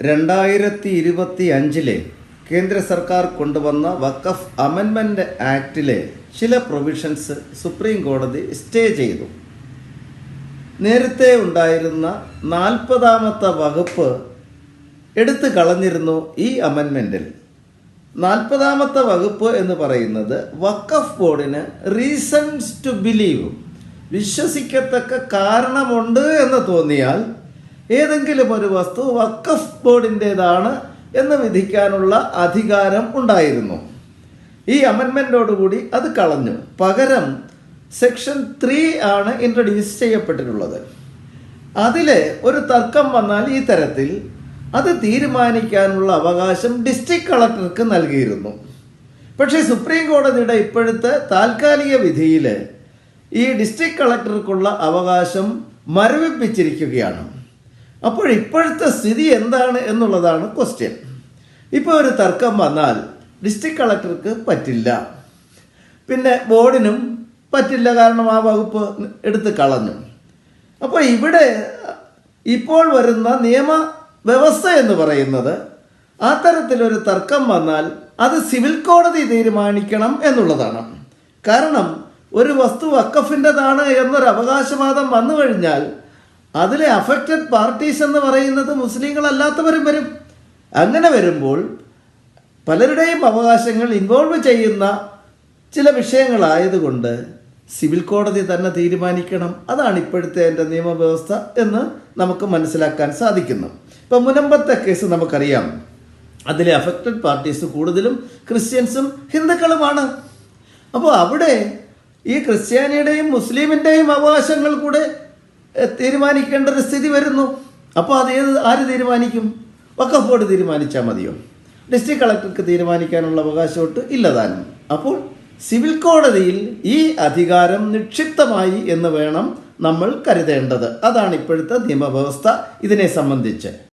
രണ്ടായിരത്തി ഇരുപത്തി അഞ്ചിലെ കേന്ദ്ര സർക്കാർ കൊണ്ടുവന്ന വഖഫ് അമെൻമെന്റ് ആക്ടിലെ ചില പ്രൊവിഷൻസ് സുപ്രീം കോടതി സ്റ്റേ ചെയ്തു. നേരത്തെ ഉണ്ടായിരുന്ന നാൽപ്പതാമത്തെ വകുപ്പ് എടുത്തു കളഞ്ഞിരുന്നു ഈ അമെൻമെന്റിൽ നാൽപ്പതാമത്തെ വകുപ്പ് എന്ന് പറയുന്നത് വഖഫ് ബോർഡിന് റീസൺസ് ടു ബിലീവ് വിശ്വസിക്കത്തക്ക കാരണമുണ്ട് എന്ന് തോന്നിയാൽ ഏതെങ്കിലും ഒരു വസ്തു വക്കഫ് ബോർഡിന്റേതാണ് എന്ന് വിധിക്കാനുള്ള അധികാരം ഉണ്ടായിരുന്നു. ഈ അമെൻമെന്റോടുകൂടി അത് കളഞ്ഞു. പകരം സെക്ഷൻ ത്രീ ആണ് ഇൻട്രൊഡ്യൂസ് ചെയ്യപ്പെട്ടിട്ടുള്ളത്. അതിൽ ഒരു തർക്കം വന്നാൽ ഈ തരത്തിൽ അത് തീരുമാനിക്കാനുള്ള അവകാശം ഡിസ്ട്രിക്ട് കളക്ടർക്ക് നൽകിയിരുന്നു. പക്ഷേ സുപ്രീം കോടതിയുടെ ഇപ്പോഴത്തെ താൽക്കാലിക വിധിയിൽ ഈ ഡിസ്ട്രിക്ട് കളക്ടർക്കുള്ള അവകാശം മരവിപ്പിച്ചിരിക്കുകയാണ്. അപ്പോൾ ഇപ്പോഴത്തെ സ്ഥിതി എന്താണ് എന്നുള്ളതാണ് ക്വസ്റ്റ്യൻ ഇപ്പോൾ ഒരു തർക്കം വന്നാൽ ഡിസ്ട്രിക്ട് കളക്ടർക്ക് പറ്റില്ല. പിന്നെ ബോർഡിനും പറ്റില്ല കാരണം ആ വകുപ്പ് എടുത്ത് കളഞ്ഞു. അപ്പോൾ ഇവിടെ ഇപ്പോൾ വരുന്ന നിയമ വ്യവസ്ഥ എന്ന് പറയുന്നത് ആ തരത്തിലൊരു തർക്കം വന്നാൽ അത് സിവിൽ കോടതി തീരുമാനിക്കണം എന്നുള്ളതാണ്. കാരണം ഒരു വസ്തു വക്കഫിന്റെതാണ് എന്നൊരു അവകാശവാദം വന്നു കഴിഞ്ഞാൽ അതിലെ അഫക്റ്റഡ് പാർട്ടീസ് എന്ന് പറയുന്നത് മുസ്ലിങ്ങളല്ലാത്തവരും വരും. അങ്ങനെ വരുമ്പോൾ പലരുടെയും അവകാശങ്ങൾ ഇൻവോൾവ് ചെയ്യുന്ന ചില വിഷയങ്ങളായതുകൊണ്ട് സിവിൽ കോടതി തന്നെ തീരുമാനിക്കണം. അതാണ് ഇപ്പോഴത്തെ എന്റെ നിയമവ്യവസ്ഥ എന്ന് നമുക്ക് മനസ്സിലാക്കാൻ സാധിക്കുന്നു. ഇപ്പം മുനമ്പത്തെ കേസ് നമുക്കറിയാം. അതിലെ അഫക്റ്റഡ് പാർട്ടീസ് കൂടുതലും ക്രിസ്ത്യൻസും ഹിന്ദുക്കളുമാണ്. അപ്പോൾ അവിടെ ഈ ക്രിസ്ത്യാനിയുടെയും മുസ്ലിമിന്റെയും അവകാശങ്ങൾ കൂടെ തീരുമാനിക്കേണ്ട ഒരു സ്ഥിതി വരുന്നു. അപ്പോൾ അത് ഏത് ആര് തീരുമാനിക്കും? വക്കഫ് ബോർഡ് തീരുമാനിച്ചാൽ മതിയോ? ഡിസ്ട്രിക്ട് കളക്ടർക്ക് തീരുമാനിക്കാനുള്ള അവകാശമൊട്ട് ഇല്ലതാനും അപ്പോൾ സിവിൽ കോടതിയിൽ ഈ അധികാരം നിക്ഷിപ്തമായി എന്ന് വേണം നമ്മൾ കരുതേണ്ടത്. അതാണ് ഇപ്പോഴത്തെ നിയമവ്യവസ്ഥ ഇതിനെ സംബന്ധിച്ച്.